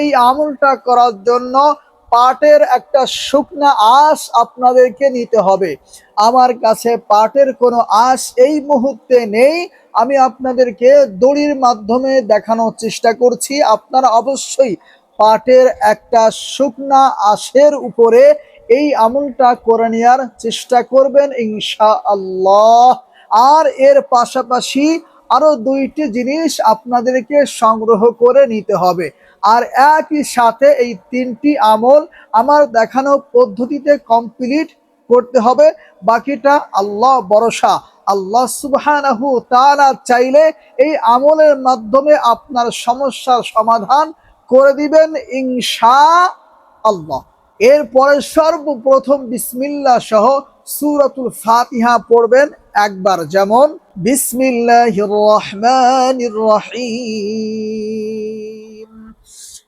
এই আমলটা করার জন্য পাটের একটা শুকনা আঁশ আপনাদেরকে নিতে হবে। আমার কাছে পাটের কোনো আঁশ এই মুহূর্তে নেই। আমি আপনাদেরকে দড়ির মাধ্যমে দেখানোর চেষ্টা করছি। আপনারা অবশ্যই পাটের একটা শুকনা আঁশের উপরে এই আমলটা করে নেওয়ার চেষ্টা করবেন ইনশা আল্লাহ আর এর পাশাপাশি আরও দুইটি জিনিস আপনাদেরকে সংগ্রহ করে নিতে হবে। আর একই সাথে এই তিনটি আমল আমার দেখানো পদ্ধতিতে কমপ্লিট করতে হবে। বাকিটা আল্লাহ ভরসা। আল্লাহ সুবহানাহু তাআলা চাইলে এই আমলের মাধ্যমে আপনার সমস্যার সমাধান করে দিবেন ইনশা আল্লাহ এরপরে সর্বপ্রথম বিসমিল্লাহ সহ সূরাতুল ফাতিহা পড়বেন একবার, যেমন, বিসমিল্লাহির রহমান রহিম।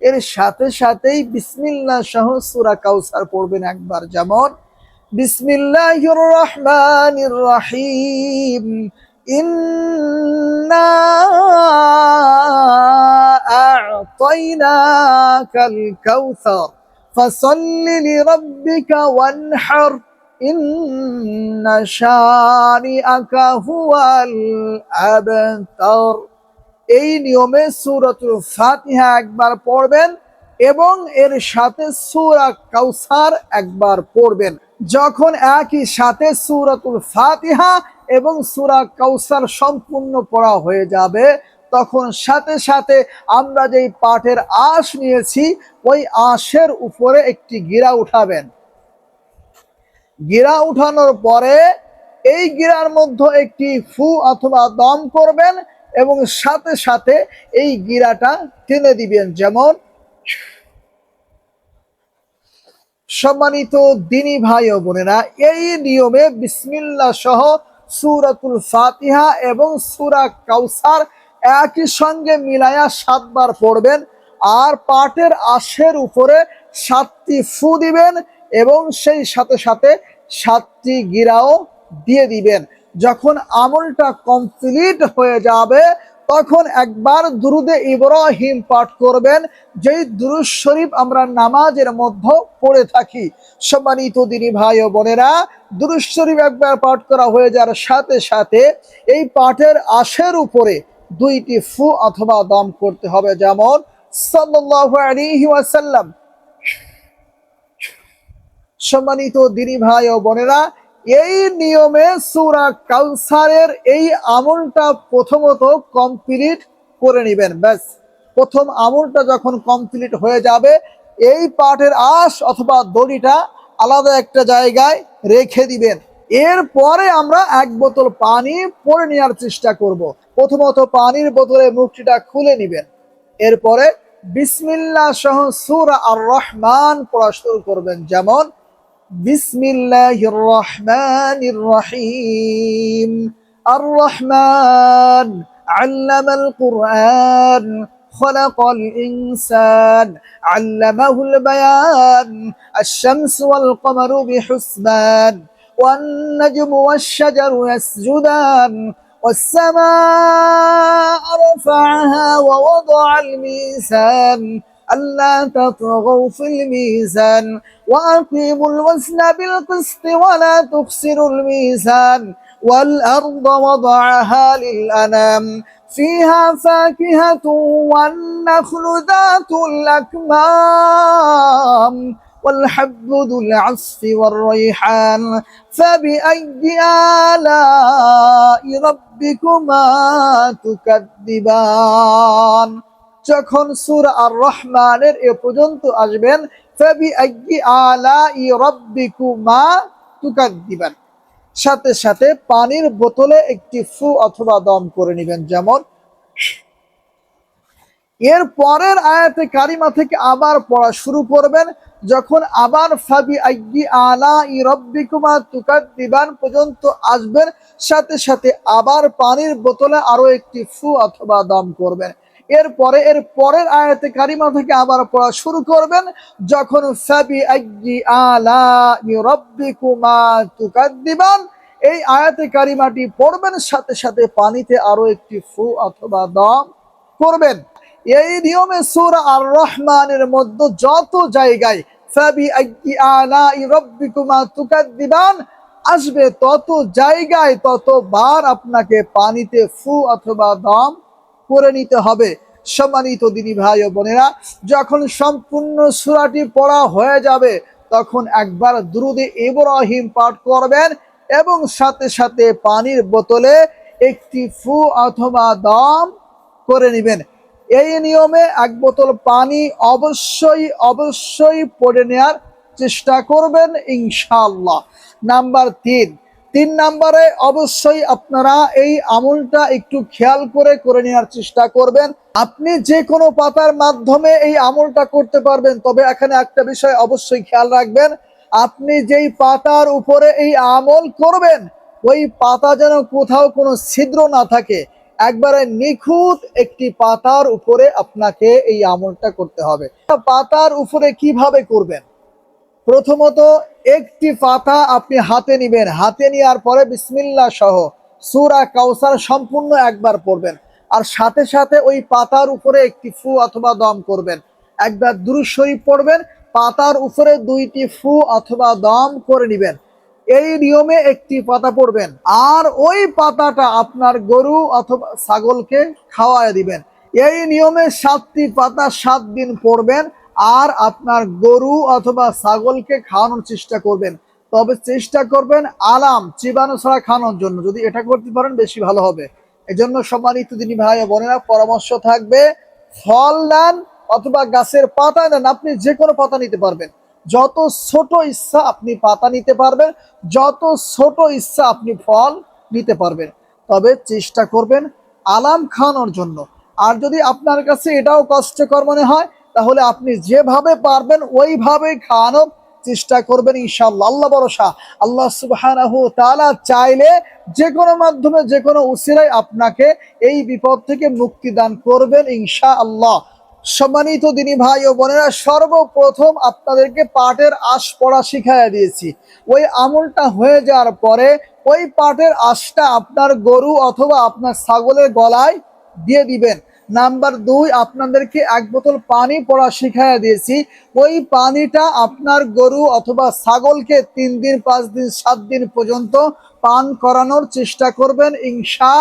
এর সাথে সাথেই বিসমিল্লাহ সহ সূরা কাউসার পড়বেন একবার যেমন, বিসমিল্লাহির রহমানির রহিম, ইন্না আ'তাইনাকাল কাউসার ফাসাল্লি লিরাব্বিকা ওয়ানহার, ইন্না শানিআকা হুয়াল আবতার। এই নিয়মে সূরাতুল ফাতিহা একবার পড়বেন এবং এর সাথে সুরা কাউসার একবার পড়বেন। যখন একই সাথে সূরাতুল ফাতিহা এবং সুরা কাউসার সম্পূর্ণ পড়া হয়ে যাবে, তখন সাথে সাথে আমরা যেই পাঠের আশ নিয়েছি, ওই আশের উপরে একটি গিরা উঠাবেন। গিরা উঠানোর পরে এই গিরার মধ্যে একটি ফু অথবা দম করবেন এবং সাথে সাথে এই গিরাটা টেনে দিবেন যেমন সম্মানিত দিনী ভাই ও বোনেরা, এই নিয়মে বিসমিল্লাহ সহ সুরাতুল ফাতিহা এবং সুরা কাউসার একই সঙ্গে মিলায়া সাতবার পড়বেন আর পাটের আশের উপরে সাতটি ফু দিবেন এবং সেই সাথে সাথে সাতটি গিরাও দিয়ে দিবেন। যখন আমলটা কমপ্লিট হয়ে যাবে, তখন একবার দুরুদে ইব্রাহিম পাঠ করবেন। যেই দুরুদ শরীফ আমরা নামাজের মধ্যে পড়ে থাকি। সম্মানিত দিনী ভাই ও বোনেরা, দুরুদ শরীফ একবার পাঠ করা হয়ে যাওয়ার সাথে সাথে এই পাঠের আশের উপরে দুইটি ফু অথবা দম করতে হবে। যেমন, সাল্লাল্লাহু আলাইহি ওয়াসাল্লাম। সম্মানিত দিনী ভাই ও বোনেরা এই নিয়মে সুরা কাউসারের এই আমলটা প্রথমত কমপ্লিট করে নেবেন, ব্যাস। প্রথম আমলটা যখন কমপ্লিট হয়ে যাবে, এই পাঠের আশ অথবা দড়িটা আলাদা একটা জায়গায় রেখে দিবেন। এরপরে আমরা এক বোতল পানি পরে নেওয়ার চেষ্টা করব। প্রথমত পানির বোতলে মুখটিটা খুলে নেবেন। এরপরে বিসমিল্লাহ সহ সুরা আর রহমান পড়া শুরু করবেন। যেমন بسم الله الرحمن الرحيم الرحمن علم القرآن خلق الإنسان علمه البيان الشمس والقمر بحسبان والنجم والشجر يسجدان والسماء رفعها ووضع الميزان ألا تطغوا في الميزان وأقيموا الوزن بالقسط ولا تخسروا الميزان والأرض وضعها للأنام فيها فاكهة والنخل ذات الأكمام والحب ذو العصف والريحان فبأي آلاء ربكما تكذبان যখন সুর আর রহমানের এ পর্যন্ত আসবেন সাথে সাথে পানির বোতলে একটি ফু অথবা দম করে নেবেন। যেমন, এর পরের আয়াতে কারিমা থেকে আবার পড়া শুরু করবেন, যখন আবার ফাবি আইগি আলা ই রব্বিকুমা তুকার দিবান পর্যন্ত আসবেন, সাথে সাথে আবার পানির বোতলে আরও একটি ফু অথবা দম করবেন। এরপরে, এর পরের আয়াতে কারিমা থেকে আবার পড়া শুরু করবেন, যখন আইগি আলা এই আয়াতে কারিমাটি পড়বেন, সাথে সাথে পানিতে আরও একটি ফু অথবা দম করবেন। এই নিয়মে সূরা আর রহমানের মধ্যে যত জায়গায় আইয়ি আলাই রাব্বিকুমা তুকাদ্দিবান আসবে, তত জায়গায় ততবার আপনাকে পানিতে ফু অথবা দম করে নিতে হবে। সম্মানিত দিনী ভাই ও বোনেরা, যখন সম্পূর্ণ সূরাটি পড়া হয়ে যাবে, তখন একবার দ্রুদে ইব্রাহিম পাঠ করবেন এবং সাথে সাথে পানির বোতলে একটি ফু অথবা দম করে নেবেন। এই নিয়মে এক বোতল পানি অবশ্যই অবশ্যই পড়ে নেওয়ার চেষ্টা করবেন ইনশাল্লাহ নাম্বার তিন তিন নাম্বারে অবশ্যই আপনারা এই আমলটা একটু খেয়াল করে করে নেওয়ার চেষ্টা করবেন। আপনি যে কোনো পাতার মাধ্যমে এই আমলটা করতে পারবেন, তবে এখানে একটা বিষয় অবশ্যই খেয়াল রাখবেন। আপনি যেই পাতার উপরে এই আমল করবেন, ওই পাতা যেন কোথাও কোনো ছিদ্র না থাকে। একবারে নিখুঁত একটি পাতার উপরে আপনাকে এই আমলটা করতে হবে। পাতার উপরে কীভাবে করবেন? প্রথমত একটি পাতা আপনি হাতে নিবেন। হাতে নেওয়ার পরে বিসমিল্লা সহ সুরা কাউসার সম্পূর্ণ একবার পড়বেন। আর সাথে সাথে ওই পাতার উপরে একটি ফু অথবা দম করবেন। একবার দুরু শরীফ পড়বেন, পাতার উপরে দুইটি ফু অথবা দম করে নিবেন। এই নিয়মে একটি পাতা পড়বেন। আর ওই পাতাটা আপনার গরু অথবা ছাগলকে খাওয়ায় দিবেন। এই নিয়মে সাতটি পাতা সাত দিন পড়বেন। আর আপনার গরু অথবা ছাগলকে খাওয়ানোর চেষ্টা করবেন। তবে চেষ্টা করবেন আলাম, চিবানো ছাড়া খাওয়ানোর জন্য। যদি এটা করতে পারেন, বেশি ভালো হবে। এই এজন্য সম্মানিত দিনী ভাই ও বোনেরা, পরামর্শ থাকবে, ফল নেন অথবা গাছের পাতা নেন আপনি যে কোনো পাতা নিতে পারবেন। যত ছোট ইচ্ছা আপনি পাতা নিতে পারবেন, যত ছোট ইচ্ছা আপনি ফল নিতে পারবেন। তবে চেষ্টা করবেন আলাম খাওয়ানোর জন্য। আর যদি আপনার কাছে এটাও কষ্টকর মনে হয় তাহলে আপনি যেভাবে পারবেন ওইভাবে খাওয়ানোর চেষ্টা করবেন ইনশাআল্লাহ। আল্লাহ ভরসা। আল্লাহ তাআলা চাইলে যে কোনো মাধ্যমে, যে কোনো উসিলায় আপনাকে এই বিপদ থেকে মুক্তি দান করবেন ইনশাআল্লাহ। সম্মানিত দিনী ভাই ও বোনেরা, সর্বপ্রথম আপনাদেরকে পাটের আশ পড়া শিখাইয়া দিয়েছি। ওই আমলটা হয়ে যাওয়ার পরে ওই পাটের আশটা আপনার গরু অথবা আপনার ছাগলের গলায় দিয়ে দিবেন। নাম্বার দুই, আপনাদেরকে এক বোতল পানি পড়া শিখাইয়া দিয়েছি। ওই পানিটা আপনার গরু অথবা ছাগলকে তিন দিন, পাঁচ দিন, সাত দিন পর্যন্ত পান করানোর চেষ্টা করবেন ইনশা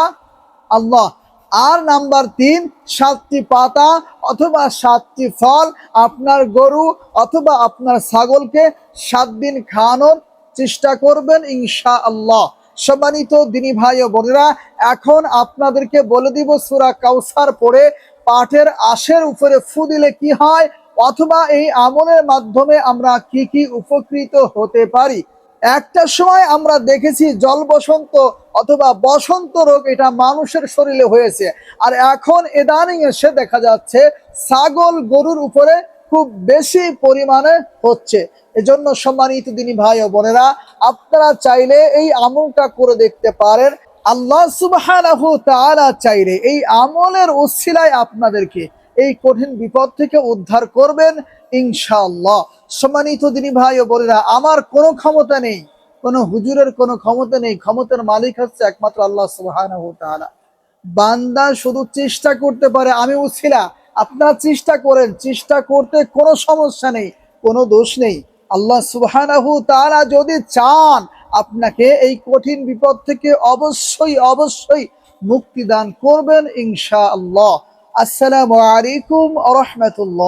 আল্লাহ আর নাম্বার তিন, সাতটি পাতা অথবা সাতটি ফল আপনার গরু অথবা আপনার ছাগলকে সাত দিন খাওয়ানোর চেষ্টা করবেন ইনশা আল্লাহ সম্মানিত দিনী ভাই ও বোনেরা, এখন আপনাদেরকে বলে দিব সুরা কাউসার পড়ে পাঠের আশের উপরে ফু দিলে কি হয়, অথবা এই আমলের মাধ্যমে আমরা কি কি উপকৃত হতে পারি। একটা সময় আমরা দেখেছি জল বসন্ত অথবা বসন্ত রোগ এটা মানুষের শরীরে হয়েছে। আর এখন এদানিং এসে দেখা যাচ্ছে ছাগল গরুর উপরে খুব বেশি পরিমাণে হচ্ছে। এজন্য সম্মানিত দিনী ভাই ও বোনেরা, আপনারা চাইলে এই আমলটা করে দেখতে পারেন। আল্লাহ সুবহানাহু তাআলা চাইলে এই আমলের উসিলায় আপনাদেরকে এই কঠিন বিপদ থেকে উদ্ধার করবেন ইনশাআল্লাহ। সম্মানিত দিনী ভাই ও বোনেরা, আমার কোনো ক্ষমতা নেই, কোনো হুজুরের কোনো ক্ষমতা নেই, ক্ষমতার মালিক হচ্ছে একমাত্র আল্লাহ তাআলা। বান্দা শুধু চেষ্টা করতে পারে, আমি উছিলা আপনারা চেষ্টা করেন, চেষ্টা করতে কোনো সমস্যা নেই, কোনো দোষ নেই। আল্লাহ সুবাহানাহু তারা যদি চান আপনাকে এই কঠিন বিপদ থেকে অবশ্যই অবশ্যই মুক্তি দান করবেন ইনশাআল্লাহ। আসসালামু আলাইকুম রাহমাতুল্লাহ।